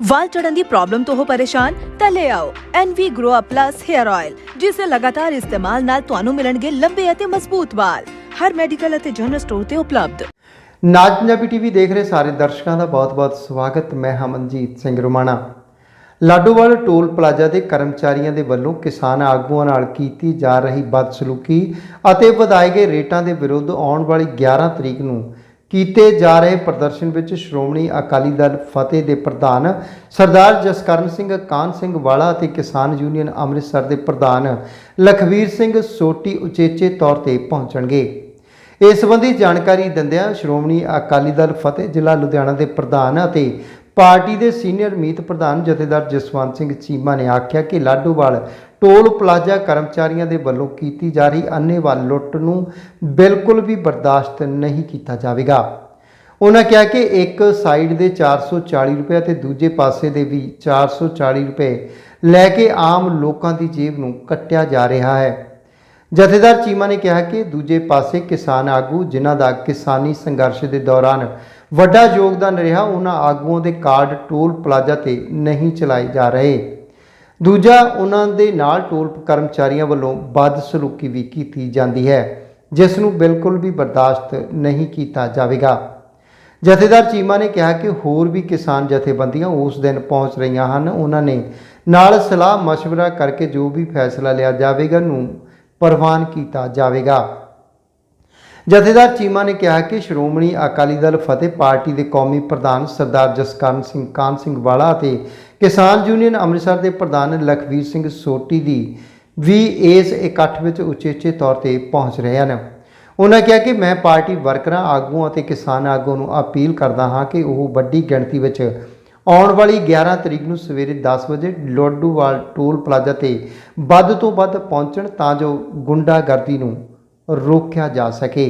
ਵਾਲ ਝੜਨ ਦੀ problem ਤੋਂ ਹੋ ਪਰੇਸ਼ਾਨ, ਤਾਂ ਲੈ ਆਓ NV Grow Up Plus Hair Oil ਜਿਸ ਦੇ ਲਗਾਤਾਰ ਇਸਤੇਮਾਲ ਨਾਲ ਤੁਹਾਨੂੰ ਮਿਲਣਗੇ ਲੰਬੇ ਅਤੇ ਮਜ਼ਬੂਤ ਵਾਲ। ਹਰ ਮੈਡੀਕਲ ਅਤੇ ਜਨਰਲ ਸਟੋਰ ਤੇ ਉਪਲਬਧ। ਨਾਜ ਪੰਜਾਬੀ ਟੀਵੀ ਦੇਖ ਰਹੇ ਸਾਰੇ ਦਰਸ਼ਕਾਂ ਦਾ ਬਹੁਤ-ਬਹੁਤ ਸਵਾਗਤ। ਮੈਂ ਹਾਂ ਸਿੰਘ ਰੁਮਾਣਾ। ਲਾਡੋਵਾਲ ਟੋਲ ਪਲਾਜ਼ਾ ਦੇ ਕਰਮਚਾਰੀਆਂ ਦੇ ਵੱਲੋਂ ਕਿਸਾਨ ਆਗੂਆਂ ਨਾਲ ਕੀਤੀ ਜਾ ਰਹੀ ਬਦਸਲੂਕੀ ਅਤੇ ਵਧਾਏ ਗਏ ਰੇਟਾਂ ਦੇ ਵਿਰੁੱਧ ਆਉਣ ਵਾਲੀ 11 ਤਰੀਕ ਨੂੰ ਕੀਤੇ ਜਾ ਰਹੇ ਪ੍ਰਦਰਸ਼ਨ ਵਿੱਚ ਸ਼੍ਰੋਮਣੀ ਅਕਾਲੀ ਦਲ ਫਤਿਹ ਦੇ ਪ੍ਰਧਾਨ ਸਰਦਾਰ ਜਸਕਰਨ ਸਿੰਘ ਕਾਨ ਸਿੰਘ ਵਾਲਾ ਅਤੇ ਕਿਸਾਨ ਯੂਨੀਅਨ ਅੰਮ੍ਰਿਤਸਰ ਦੇ ਪ੍ਰਧਾਨ ਲਖਵੀਰ ਸਿੰਘ ਸੋਟੀ ਉਚੇਚੇ ਤੌਰ ਤੇ ਪਹੁੰਚਣਗੇ। ਇਸ ਸੰਬੰਧੀ ਜਾਣਕਾਰੀ ਦਿੰਦਿਆਂ ਸ਼੍ਰੋਮਣੀ ਅਕਾਲੀ ਦਲ ਫਤਿਹ ਜ਼ਿਲ੍ਹਾ ਲੁਧਿਆਣਾ ਦੇ ਪ੍ਰਧਾਨ ਅਤੇ ਪਾਰਟੀ ਦੇ ਸੀਨੀਅਰ ਮੀਤ ਪ੍ਰਧਾਨ ਜਥੇਦਾਰ ਜਸਵੰਤ ਸਿੰਘ ਚੀਮਾ ਨੇ ਆਖਿਆ ਕਿ ਲਾਡੋਵਾਲ ਟੋਲ ਪਲਾਜ਼ਾ ਕਰਮਚਾਰੀਆਂ ਦੇ ਵੱਲੋਂ ਕੀਤੀ ਜਾ ਰਹੀ ਅੰਨ੍ਹੇਵਾਹ ਲੁੱਟ ਨੂੰ ਬਿਲਕੁਲ ਵੀ ਬਰਦਾਸ਼ਤ ਨਹੀਂ ਕੀਤਾ ਜਾਵੇਗਾ। ਉਹਨਾਂ ਕਿਹਾ ਕਿ ਇੱਕ ਸਾਈਡ ਦੇ 440 ਰੁਪਏ ਤੇ ਦੂਜੇ ਪਾਸੇ ਦੇ ਵੀ 440 ਰੁਪਏ ਲੈ ਕੇ ਆਮ ਲੋਕਾਂ ਦੀ ਜੇਬ ਨੂੰ ਕੱਟਿਆ ਜਾ ਰਿਹਾ ਹੈ। ਜਥੇਦਾਰ ਚੀਮਾ ਨੇ ਕਿਹਾ ਕਿ ਦੂਜੇ ਪਾਸੇ ਕਿਸਾਨ ਆਗੂ ਜਿਨ੍ਹਾਂ ਦਾ ਕਿਸਾਨੀ ਸੰਘਰਸ਼ ਦੇ ਦੌਰਾਨ ਵੱਡਾ ਯੋਗਦਾਨ ਰਿਹਾ ਉਹਨਾਂ ਆਗੂਆਂ ਦੇ ਕਾਰਡ ਟੋਲ ਪਲਾਜ਼ਾ ਤੇ ਨਹੀਂ ਚਲਾਏ ਜਾ ਰਹੇ ਦੂਜਾ ਉਹਨਾਂ ਦੇ ਨਾਲ ਟੋਲ ਕਰਮਚਾਰੀਆਂ ਵੱਲੋਂ ਬਦਸਲੂਕੀ ਵੀ ਕੀਤੀ ਜਾਂਦੀ ਹੈ ਜਿਸ ਨੂੰ ਬਿਲਕੁਲ ਵੀ ਬਰਦਾਸ਼ਤ ਨਹੀਂ ਕੀਤਾ ਜਾਵੇਗਾ ਜਥੇਦਾਰ ਚੀਮਾ ਨੇ ਕਿਹਾ ਕਿ ਹੋਰ ਵੀ ਕਿਸਾਨ ਜਥੇਬੰਦੀਆਂ ਉਸ ਦਿਨ ਪਹੁੰਚ ਰਹੀਆਂ ਹਨ ਉਹਨਾਂ ਨੇ ਨਾਲ ਸਲਾਹ مشورہ ਕਰਕੇ ਜੋ ਵੀ ਫੈਸਲਾ ਲਿਆ ਜਾਵੇਗਾ ਨੂੰ ਪ੍ਰਵਾਨ ਕੀਤਾ ਜਾਵੇਗਾ। ਜਥੇਦਾਰ ਚੀਮਾ ਨੇ ਕਿਹਾ ਕਿ ਸ਼੍ਰੋਮਣੀ ਅਕਾਲੀ ਦਲ ਫਤਿਹ ਪਾਰਟੀ ਦੇ ਕੌਮੀ ਪ੍ਰਧਾਨ ਸਰਦਾਰ ਜਸਕਰਨ ਸਿੰਘ ਕਾਨ ਸਿੰਘ ਵਾਲਾ ਅਤੇ ਕਿਸਾਨ ਯੂਨੀਅਨ ਅੰਮ੍ਰਿਤਸਰ ਦੇ ਪ੍ਰਧਾਨ ਲਖਵੀਰ ਸਿੰਘ ਸੋਟੀ ਦੀ ਵੀ ਇਸ ਇਕੱਠ ਵਿੱਚ ਉਚੇਚੇ ਤੌਰ ਤੇ ਪਹੁੰਚ ਰਹੇ ਹਨ। ਉਹਨਾਂ ਕਿਹਾ ਕਿ ਮੈਂ ਪਾਰਟੀ ਵਰਕਰਾਂ ਆਗੂਆਂ ਅਤੇ ਕਿਸਾਨ ਆਗੂਆਂ ਨੂੰ ਅਪੀਲ ਕਰਦਾ ਹਾਂ ਕਿ ਉਹ ਵੱਡੀ ਗਿਣਤੀ ਵਿੱਚ ਆਉਣ ਵਾਲੀ 11 ਤਰੀਕ ਨੂੰ ਸਵੇਰੇ 10 ਵਜੇ ਲੋਡੂਵਾਲ ਟੋਲ ਪਲਾਜ਼ਾ ਤੇ ਵੱਧ ਤੋਂ ਵੱਧ ਪਹੁੰਚਣ ਤਾਂ ਜੋ ਗੁੰਡਾਗਰਦੀ ਨੂੰ ਰੋਕਿਆ ਜਾ ਸਕੇ।